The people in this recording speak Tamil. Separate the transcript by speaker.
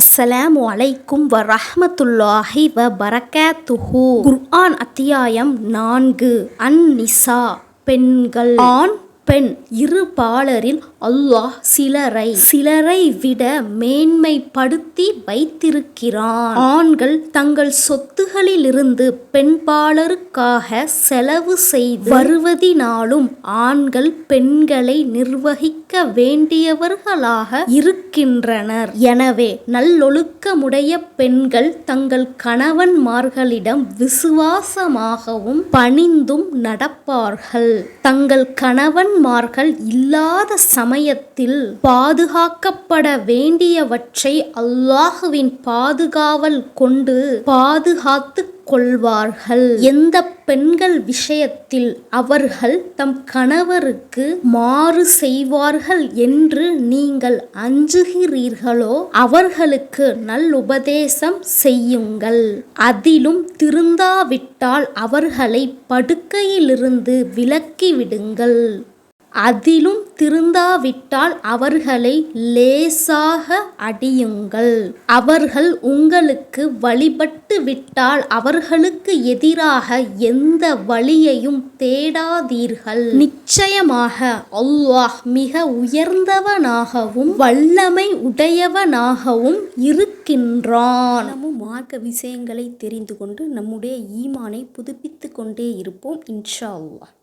Speaker 1: அஸ்ஸலாமு அலைக்கும் வ ரஹமத்துல்லாஹி வ பரக்காத்துஹு குர்ஆன் அத்தியாயம் நான்கு. அன் நிசா பெண்கள். ஆண் பெண் இரு பாலரில் அல்லாஹ் சிலரை சிலரை விட மேன்மைப்படுத்தி வைத்திருக்கிறான். ஆண்கள் தங்கள் சொத்துகளிலிருந்து பெண்பாளருக்காக செலவு செய்து வருவதினாலும் ஆண்கள் பெண்களை நிர்வகிக்க வேண்டியவர்களாக இருக்கின்றனர். எனவே நல்லொழுக்கமுடைய பெண்கள் தங்கள் கணவன்மார்களிடம் விசுவாசமாகவும் பணிந்தும் நடப்பார்கள். தங்கள் கணவன் கணவன்மார்கள் இல்லாத சமயத்தில் பாதுகாக்கப்பட வேண்டியவற்றை அல்லாஹுவின் பாதுகாவல் கொண்டு பாதுகாத்து கொள்வார்கள். எந்த பெண்கள் விஷயத்தில் அவர்கள் தம் கணவருக்கு மாறு செய்வார்கள் என்று நீங்கள் அஞ்சுகிறீர்களோ அவர்களுக்கு நல்லுபதேசம் செய்யுங்கள். அதிலும் திருந்தாவிட்டால் அவர்களை படுக்கையிலிருந்து விலக்கிவிடுங்கள் அதிலும் திருந்தாவிட்டால் அவர்களை லேசாக அடியுங்கள். அவர்கள் உங்களுக்கு வழிபட்டு விட்டால் அவர்களுக்கு எதிராக எந்த வழியையும் தேடாதீர்கள். நிச்சயமாக அல்லாஹ் மிக உயர்ந்தவனாகவும் வல்லமை உடையவனாகவும் இருக்கின்றான்.
Speaker 2: மார்க்க விஷயங்களை தெரிந்து கொண்டு நம்முடைய ஈமானை புதுப்பித்து கொண்டே இருப்போம் இன்ஷா அல்லாஹ்.